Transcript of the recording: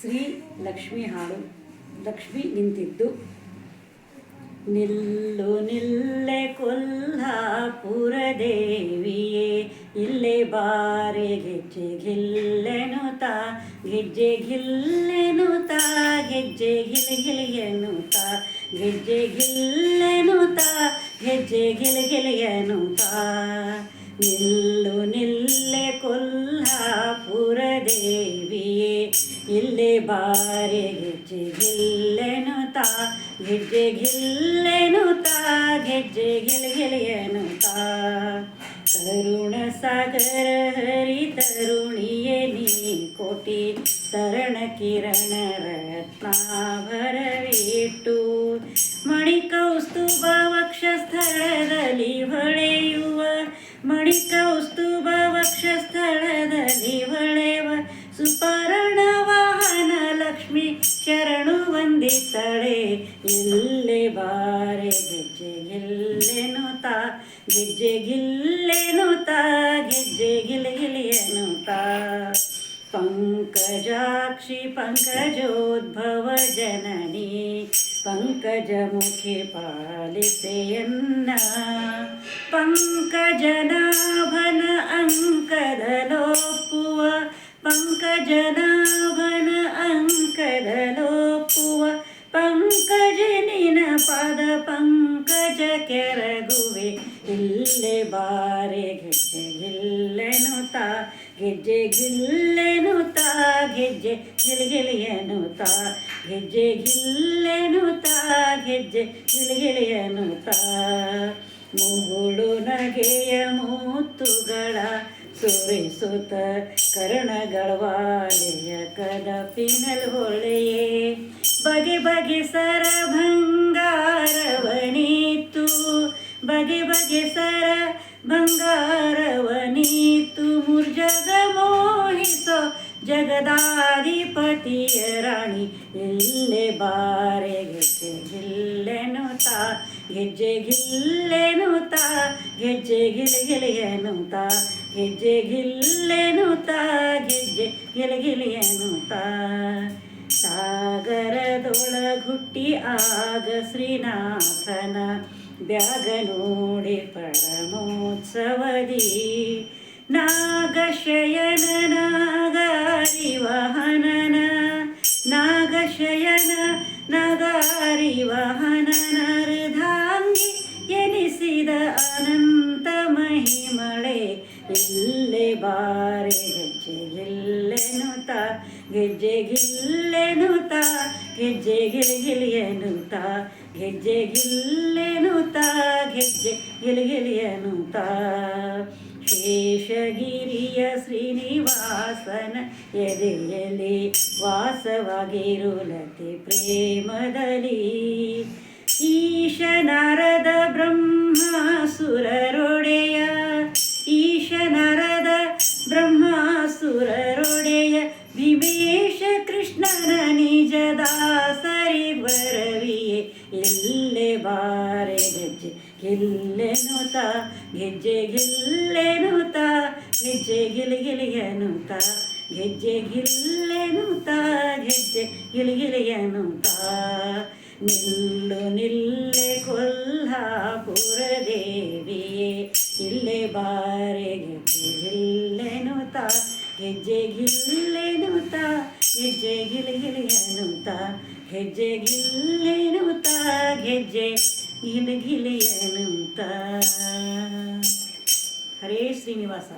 ಶ್ರೀ ಲಕ್ಷ್ಮಿ ಹಾಡು. ಲಕ್ಷ್ಮಿ ನಿಂತಿದ್ದು. ನಿಲ್ಲು ನಿಲ್ಲೆ ಕೊಲ್ಹಾಪುರ ದೇವಿಯೇ, ಇಲ್ಲೇ ಬಾರೆ ಗೆಜ್ಜೆ ಗಿಲ್ಲೆನು ತಾ ಗೆಜ್ಜೆ ಗಿಲ್ಲೆನು ತಾ ಗೆಜ್ಜೆ ಗಿಲ್ ಗಿಲಿಯನು ತಾ ಗೆಜ್ಜೆ ಗಿಲ್ಲೆನು ತಾ ಗೆಜ್ಜೆ ಗಿಲ್ ಗಿಲಿಯನು ತಾ ನಿಲ್ಲು ನಿಲ್ಲೆ ಕೊಲ್ಲಾಪುರ ದೇವಿಯೇ ಇಲ್ಲೇ ಬಾರಿ ಗೆಜ್ಜೆ ಗಿಲ್ಲೆನು ತಾ ಗೆಜ್ಜೆ ಗಿಲ್ಲೆನು ತಾ ಗೆಜ್ಜೆ ಗಿಲ್ ಗಿಲಿಯನು ತಾ. ಕರುಣ ಸಾಗರ ಹರಿ ತರುಣಿಯೇ ನೀ, ಕೋಟಿ ತರಣ ಕಿರಣ ರತ್ನಾಭರವಿಟ್ಟು ಮಣಿಕೌಸ್ತುಭ ವಕ್ಷಸ್ಥಳದಲ್ಲಿ ಹೊಳೆಯುವ, ಮಣಿ ಕೌಸ್ತುಭ ಶರಣು ವಂದಿತಳೆ, ಇಲ್ಲೇ ಬಾರೆ ಗೆಜ್ಜೆ ಗಿಲ್ಲೆನು ತಾ ಗೆಜ್ಜೆ ಗಿಲ್ಲೆನು ತಾ ಗೆಜ್ಜೆ ಗಿಲ್ ಗಿಲಿಯನು ತಾ. ಪಂಕಜಾಕ್ಷಿ ಪಂಕಜೋದ್ಭವ ಜನನಿ, ಪಂಕಜಮುಖಿ ಪಾಲಿಸೆಯನ್ನ ಪಂಕಜನಾಭನ ಅಂಕದಲೋಪ್ಪುವ ಪಂಕಜನಾಭನ ಪಂಕಜನಿನ ಪದ ಪಂಕಜ ಕೆರಗುವೆ. ಇಲ್ಲೆ ಬಾರೆ, ಗೆಜ್ಜೆ ಗಿಲ್ಲೆನು ತಾ. ಗೆಜ್ಜೆ ಗಿಲ್ಲೆನು ತಾ, ಗೆಜ್ಜೆ ಗಿಲಿಗಿಲಿಯನು ತಾ. ಗೆಜ್ಜೆ ಗಿಲ್ಲೆನು ತಾ, ಗೆಜ್ಜೆ ಗಿಲಿಗಿಲಿಯನು ತಾ. ಮುಗುಳು ನಗೆಯ ಮೂತುಗಳ ಸುರಿಸುತ್ತ ಕರ್ಣಗಳವಾಲೆಯ ಕದಪಿನಲ್ ಹೊಳೆಯೇ ಬಗೆ ಬಗೆ ಸರ ಬಂಗಾರವನೀತು ಬಗೆ ಬಗೆ ಸರ ಬಂಗಾರವನೀತು ಮುರ್ಜಗ ಮೋಹಿಸೋ ಜಗದಾಧಿಪತಿಯ ರಾಣಿ. ಇಲ್ಲೇ ಬಾರೆ, ಗೆಜ್ಜೆ ಗಿಲ್ಲೆನು ತಾ. ಗೆಜ್ಜೆ ಗಿಲ್ಲೆನು ತಾ. ಗೆಜ್ಜೆ ಗಿಲಿಗಿಲಿಯನು ತಾ. ಗೆಜ್ಜೆ ಗಿಲ್ಲೆನು ತಾ, ಗೆಜ್ಜೆ ಗಿಲಿಗಿಲಿಯನು ತಾ. ಸಾಗರದೊಳಗುಟ್ಟಿ ಆಗ ಶ್ರೀನಾಥನ ಬ್ಯಾಗ ನೋಡಿ ಪರಮೋತ್ಸವದಿ. ನಾಗಶಯನ ನಾಗಾರಿ ವಾಹನನ ನಾಗಶಯನ ನಗಾರಿ ವಾಹನನ ಹೃದಾಂಗಿ ಎನಿಸಿದ ಅನಂತ ಗೆಜ್ಜೆ ಗಿಲ್ಲೆನು ತಾ ಗೆಜ್ಜೆ ಗಿಲಿಗಿಲಿಯನುತ ಶೇಷಗಿರಿಯ ಶ್ರೀನಿವಾಸನ ಎದೆಯಲ್ಲಿ ವಾಸವಾಗಿರುಲತೆ ಪ್ರೇಮದಲ್ಲಿ. ಈಶನಾರದ ಬ್ರಹ್ಮ ಬ್ರಹ್ಮಾಸುರರೊಡೆಯ ಇಲ್ಲೇ ಬಾರೆ ಗೆಜ್ಜೆ ಗಿಲ್ಲೆನು ತಾ ಗೆಜ್ಜೆ ಗಿಲ್ಲೆನು ತಾ ಗೆಜ್ಜೆ ಗಿಲಿಗಿಲಿಯನು ತಾ ಗೆಜ್ಜೆ ಗಿಲ್ಲೆನು ತಾ ಗೆಜ್ಜೆ ಗಿಲಿಗಿಲಿಯನು ತಾ ನಿಲ್ಲು ನಿಲ್ಲೆ ಕೊಲ್ಹಾಪುರ ದೇವಿಯೇ, ಇಲ್ಲೇ ಬಾರೆ ಗೆಜ್ಜೆ ಗಿಲ್ಲೆನು ತಾ ಗೆಜ್ಜೆ ಗಿಲ್ಲೆನು ತಾ ಗೆಜ್ಜೆ ಗೆಜ್ಜೆ ಗಿಲಿಗಿಲಿಯನು ತಾ ಹರೇ ಶ್ರೀನಿವಾಸ